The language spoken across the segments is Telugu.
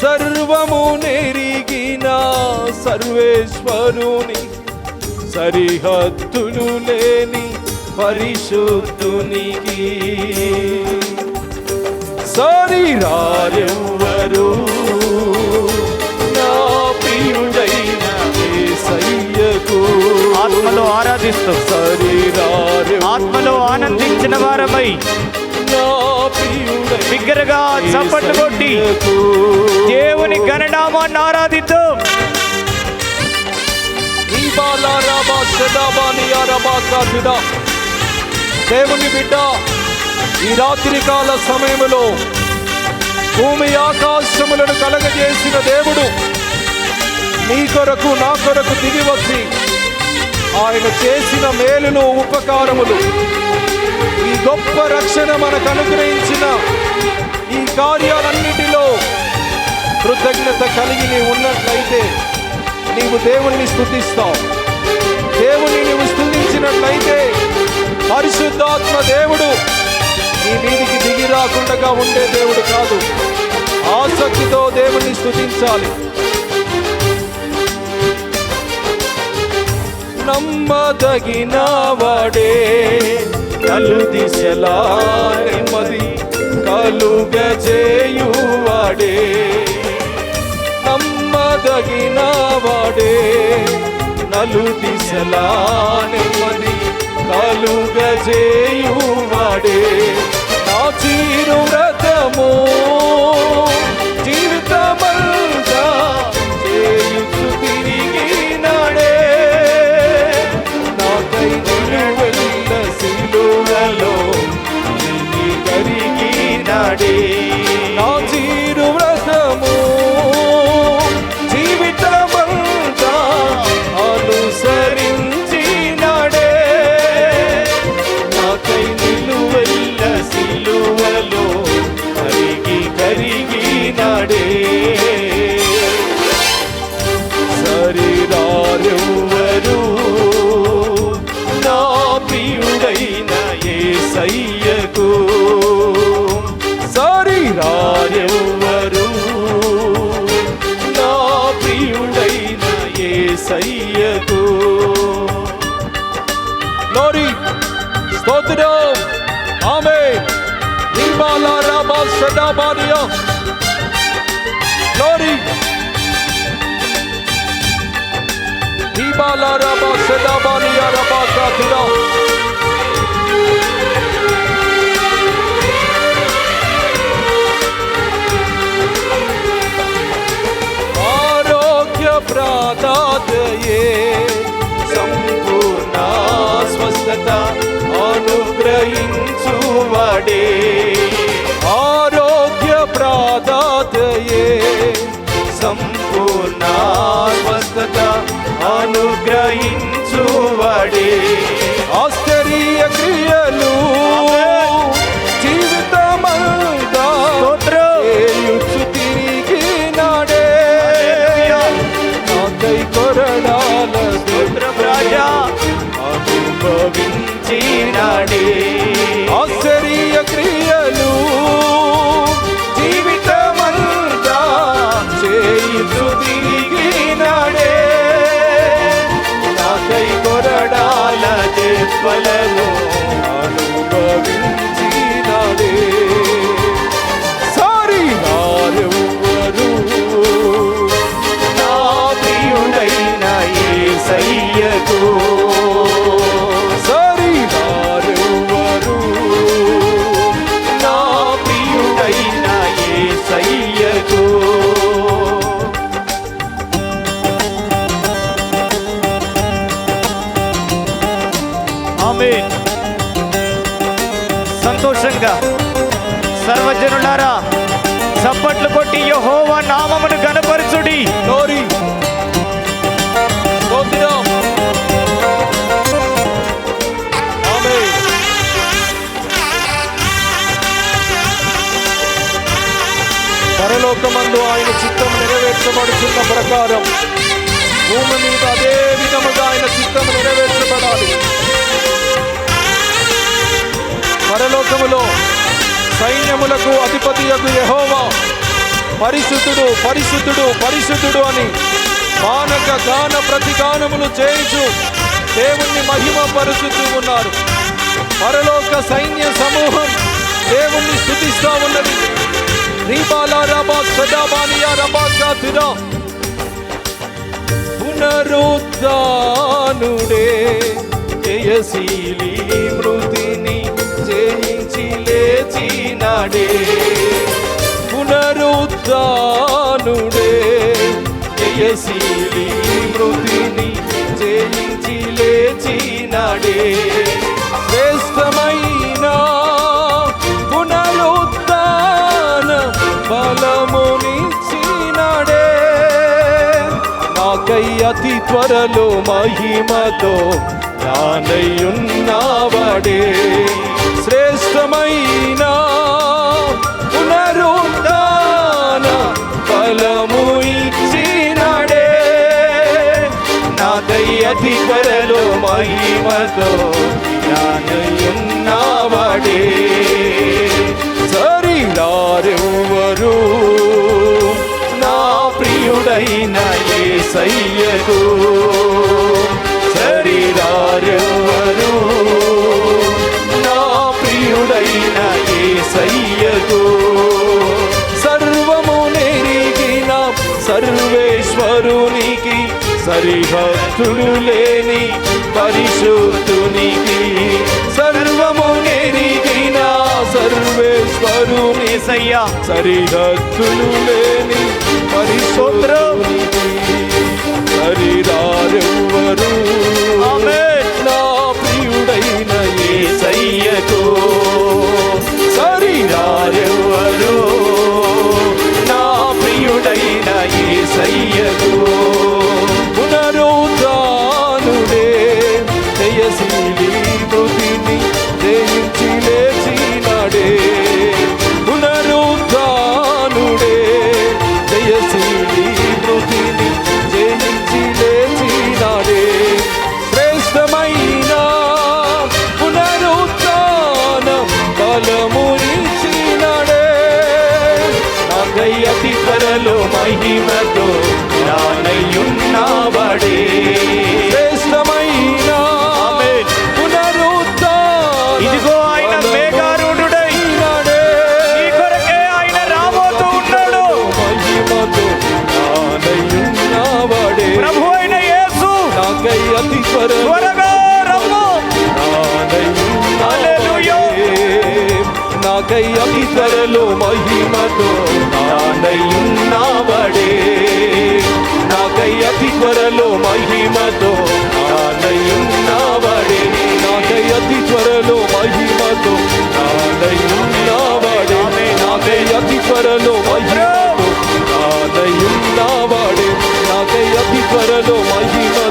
సర్వము నెరిగిన సర్వేశ్వరుని సరిహద్దులు లేని పరిశుద్ధునికి. సరిరారెవ్వరు నా ప్రియుడైన యేసయ్యకు ఆత్మలో ఆరాధిస్తూ సరిరారెవ్వరు ఆత్మలో ఆనందించిన వారమై నా బిగ్గరగా చప్పట్లు కొట్టి దేవుని గణనామాన్ని ఆరాధిద్దాం. దేవుని బిడ్డ ఈ రాత్రి కాల సమయంలో భూమి ఆకాశములను కలగజేసిన దేవుడు నీ కొరకు నా కొరకు దిగి వచ్చి ఆయన చేసిన మేలును ఉపకారములు ఈ గొప్ప రక్షణ మనకు అనుగ్రహించిన ఈ కార్యాలన్నిటిలో కృతజ్ఞత కలిగి నీవు ఉన్నట్లయితే నీవు దేవుణ్ణి స్థుతిస్తావు. దేవుణ్ణి నీవు స్థుతించినట్లయితే పరిశుద్ధాత్మ దేవుడు నీ మీదికి దిగి రాకుండా ఉండే దేవుడు కాదు. ఆసక్తితో దేవుణ్ణి స్థుతించాలి. నమ్మదగిన వాడే. నలు దిశలా నెమ్మది కలుగజేయువాడే నమ్మదగిన వాడే నలు దిశలా నెమ్మది కలుగజేయువాడే నా చీరు రథమో స్తోత్రం ఆమేన్ నిబాలా రాబా సదాబానియా glory Ibala raba sedabani araba katira. ఆరోగ్య ప్రాదాతయే సంపూర్ణ స్వస్థత అనుగ్రహించువాడే. Lele సంతోషంగా సర్వజనులారా చప్పట్లు కొట్టి యహోవా నామమును గణపరచుడి Glory. పరలోకమందు ఆయన చిత్తం నెరవేర్చబడుతున్న ప్రకారం భూమి మీద అదే విధముగా ఆయన చిత్తం నెరవేర్చబడాలి. పరలోకములో సైన్యములకు అధిపతియకు యహోవా. పరిశుద్ధుడు పరిశుద్ధుడు పరిశుద్ధుడు అని మానక గాన ప్రతిగానములు చేయించు దేవుణ్ణి మహిమ పరుచుతూ ఉన్నారు. పరలోక సైన్య సమూహం దేవుణ్ణి స్థుతిస్తా ఉన్నది. రీబాలా రబా సదాబానియా రబాగా తిరా పునరుద్ధానుడే జయశీలి మృతి జయించి లేచినాడే పునరుద్ధానుడే. జయశీలి మృతిని జయించి లేచినాడే శ్రేష్టమైన పునరుద్ధాన బలమునిచ్చినాడే నాకై అతి త్వరలో మహిమతో నానయ్యున్నావడే శ్రేష్టమైన పునరుద్ధాన ఫలము ఇచ్చినడే. నా దయ్యతి త్వరలో మహిమతో నానయ్యున్నావడే సరిలారెవ్వరు నా ప్రియుడైన ఏ శరీరారెవ్వరు యేసయ్యకు సర్వము నెరిగిన సర్వేశ్వరునికి సరిహద్దులు లేని పరిశుద్ధునికి. సర్వము నెరిగిన సర్వేశ్వరుని యేసయ్యా సరిహద్దులు లేని పరిశోత్రునికి సరిదారెవ్వరు త్వరలో మహిమతో నానయ్యున్నావడే శ్రేష్టమైన ఆమేన్. పునరుద్ధాన ఇదిగో ఆయన నీ కొరకే ఆయన రాబోతూ ఉన్నాడు. మహిమతో నానయ్యున్నావడే ప్రభు అయిన యేసు. నాకై అతి త్వరగా రమ్ము. హల్లెలూయా. నాకై అతి త్వరలో మహిమతో నానయ్యున్నావడే త్వరలో మహిమతో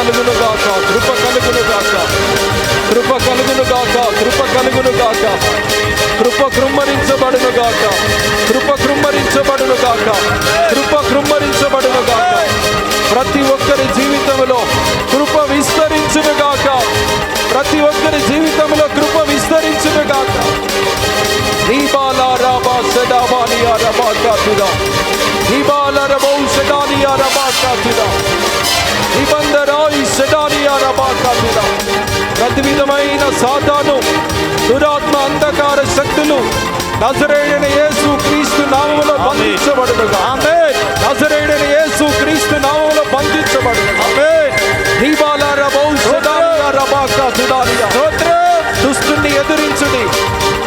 కలుగును గాక కృప కలుగును గాక. కృప కలుగును గాక కృప కలుగును గాక. కృప కృమ్మరించబడును గాక. కృప కృమ్మరించబడును గాక. కృప కృమ్మరించబడును గాక. ప్రతి ఒక్కరి జీవితంలో కృప విస్తరించును గాక. ప్రతి ఒక్కరి జీవితంలో కృప విస్తరించును గాక. దీపాల రాబా సదాబాలియా రబా కాతురా దీపాల రబౌ సదాలియా రబా కాతురా నిబంధరాయి సెడానియా రబా కాతురా ప్రతి విధమైన సాతాను దురాత్మ అంధకార శక్తులు నజరేయుడైన యేసు క్రీస్తు నామములో బంధించబడునుగా నజరేయుడైన యేసు క్రీస్తు నామములో బంధించబడునుగా దీపాల రబౌ సదాలియా రబా కాతురాలియా దుస్తుని ఎదురించుడి.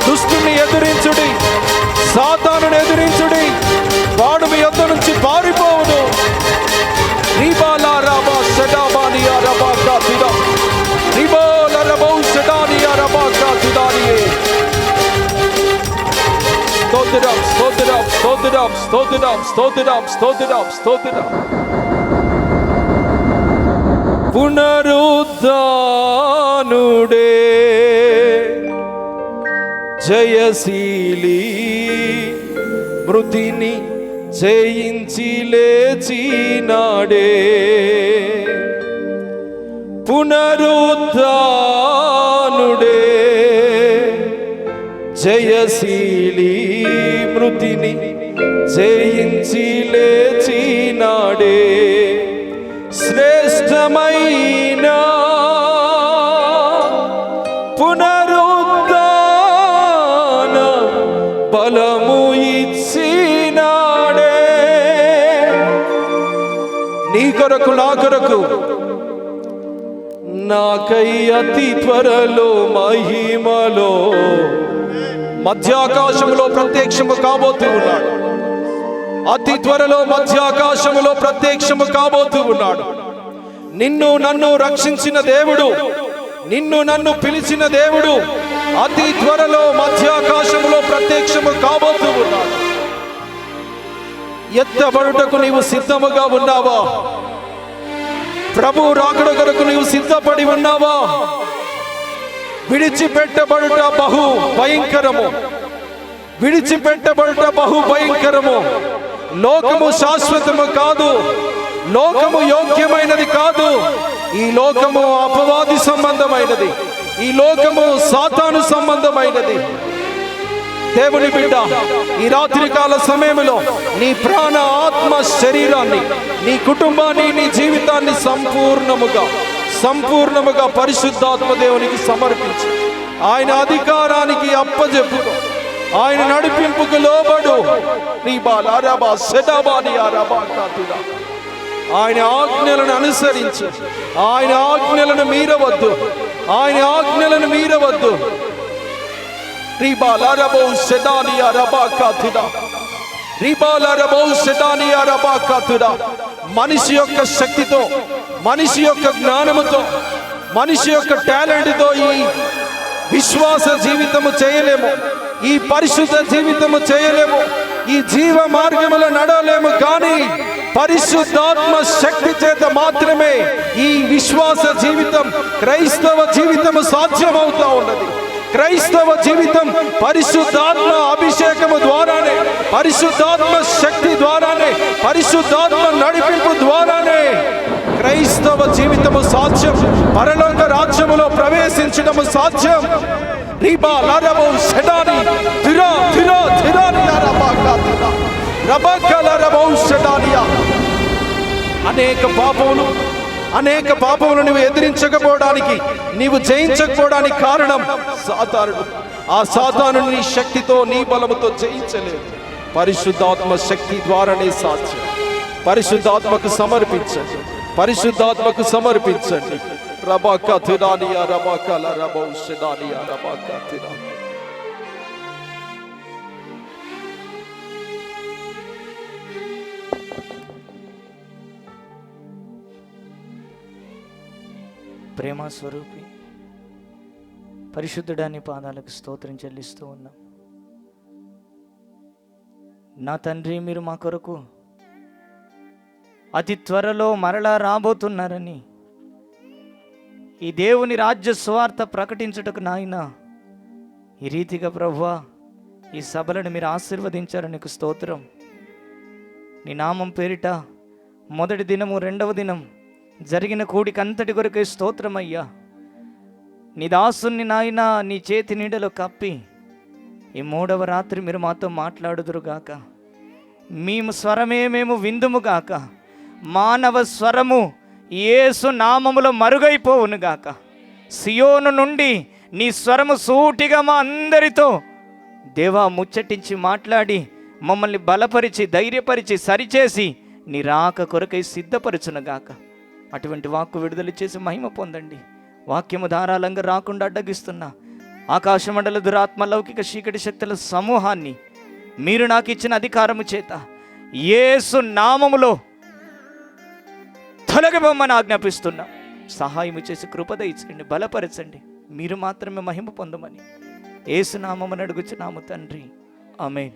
దుస్తుని ఎదురించుడి. సాతానుని ఎదిరించుడి. స్తోత్రం స్తోత్రం స్తోత్రం స్తోత్రం స్తోత్రం పునరుద్ధానుడే జయశీలి మృతిని జయించి లేచినాడే పునరుద్ధానుడే జయశీలి మృతిని జయించి లేచినాడే శ్రేష్టమైన పునరుద్ధాన బలము ఇచ్చినాడే. నీ కొరకు నా కొరకు నాకై అతి త్వరలో మహిమలో మధ్యాకాశంలో ప్రత్యక్షము కాబోతూ ఉన్నాడు. అతి త్వరలో మధ్యాకాశములో ప్రత్యక్షము కాబోతూ ఉన్నాడు. నిన్ను నన్ను రక్షించిన దేవుడు నిన్ను నన్ను పిలిచిన దేవుడు అతి త్వరలో మధ్యాకాశములో ప్రత్యక్షము కాబోతూ ఉన్నాడు. ఎత్తబడుటకు నీవు సిద్ధముగా ఉన్నావా? ప్రభు రాకడ కొరకు నీవు సిద్ధపడి ఉన్నావా? విడిచిపెట్టబడుట బహు భయంకరము. విడిచిపెట్టబడుట బహు భయంకరము. లోకము శాశ్వతము కాదు. లోకము యోగ్యమైనది కాదు. ఈ లోకము అపవాది సంబంధమైనది. ఈ లోకము సాతాను సంబంధమైనది. దేవుని బిడ్డ ఈ రాత్రి కాల సమయంలో నీ ప్రాణ ఆత్మ శరీరాన్ని నీ కుటుంబాన్ని నీ జీవితాన్ని సంపూర్ణముగా సంపూర్ణముగా పరిశుద్ధాత్మ దేవునికి సమర్పించు. ఆయన అధికారానికి అప్పజెప్పు ఆయన నడిపింపుకు లోబడు. నీ బాలారాబా సెడాబాని ఆరాబా కాతుడా ఆయన ఆజ్ఞలను అనుసరించు. ఆయన ఆజ్ఞలను మీరవద్దు. ఆయన ఆజ్ఞలను మీరవద్దు. రిబాల రబౌ సెదానియా రబా కాతుడా రిబాల రబౌ సెదానియా రబా కాతుడా మనిషి యొక్క శక్తితో మనిషి యొక్క జ్ఞానముతో మనిషి యొక్క టాలెంట్తో ఈ విశ్వాస జీవితము చేయలేము. ఈ పరిశుద్ధ జీవితము చేయలేము. ఈ జీవ మార్గములో నడవలేము కానీ పరిశుద్ధాత్మ శక్తి చేత మాత్రమే ఈ విశ్వాస జీవితం క్రైస్తవ జీవితము సాధ్యమవుతా ఉన్నది. క్రైస్తవ జీవితం పరిశుద్ధాత్మ అభిషేకము ద్వారానే పరిశుద్ధాత్మ శక్తి ద్వారానే పరిశుద్ధాత్మ నడిపింపు ద్వారానే క్రైస్తవ జీవితము సాధ్యం. పరలోక రాజ్యములో ప్రవేశించడము సాధ్యం. రీబా లరబో సెడాని తిరా తిరా తిరాని రబాకా తిరా రబాకా లరబో సెడానియా అనేక పాపములు అనేక పాపములు నువ్వు ఎదిరించకపోవడానికి నీవు జయించకపోవడానికి కారణం సాధారణం ఆ సాధారణ నీ శక్తితో నీ బలముతో జయించలేదు. పరిశుద్ధాత్మ శక్తి ద్వారానే సాధ్యం. పరిశుద్ధాత్మకు సమర్పించండి పరిశుద్ధాత్మకు సమర్పించండి. రబాక తినానియా రబాకల రబౌ షెదానియా రబాకా ప్రేమ స్వరూపి పరిశుద్ధుడాని పాదాలకు స్తోత్రం చెల్లిస్తూ ఉన్నాం. నా తండ్రి మీరు మా కొరకు అతి త్వరలో మరలా రాబోతున్నారని. ఈ దేవుని రాజ్య స్వార్థ ప్రకటించుటకు నాయన ఈ రీతిగా ప్రవ్వా ఈ సభలను మీరు ఆశీర్వదించారు నీకు స్తోత్రం. నీ నామం పేరిట మొదటి దినము రెండవ దినం జరిగిన కూడికంతటి కొరకే స్తోత్రమయ్యా. నీ దాసుని నాయన నీ చేతి నీడలో కప్పి ఈ మూడవ రాత్రి మీరు మాతో మాట్లాడుదురుగాక. మేము స్వరమే మేము విందుముగాక మానవ స్వరము యేసు నామములో మరుగైపోవునుగాక సియోను నుండి నీ స్వరము సూటిగా మా అందరితో దేవా ముచ్చటించి మాట్లాడి మమ్మల్ని బలపరిచి ధైర్యపరిచి సరిచేసి నీ రాక కొరకై సిద్ధపరచునుగాక అటువంటి వాక్కు విడుదల చేసి మహిమ పొందండి. వాక్యము ధారాళంగా రాకుండా అడ్డగిస్తున్నా ఆకాశమండల దురాత్మ లౌకిక చీకటి శక్తుల సమూహాన్ని మీరు నాకు ఇచ్చిన అధికారము చేత యేసు నామములో తొలగిపోమని ఆజ్ఞాపిస్తున్నాం. సహాయం చేసి కృపద ఇచ్చండి బలపరచండి. మీరు మాత్రమే మహిమ పొందమని. ఏసునామని అడుగుచున్నాము తండ్రి. ఆమె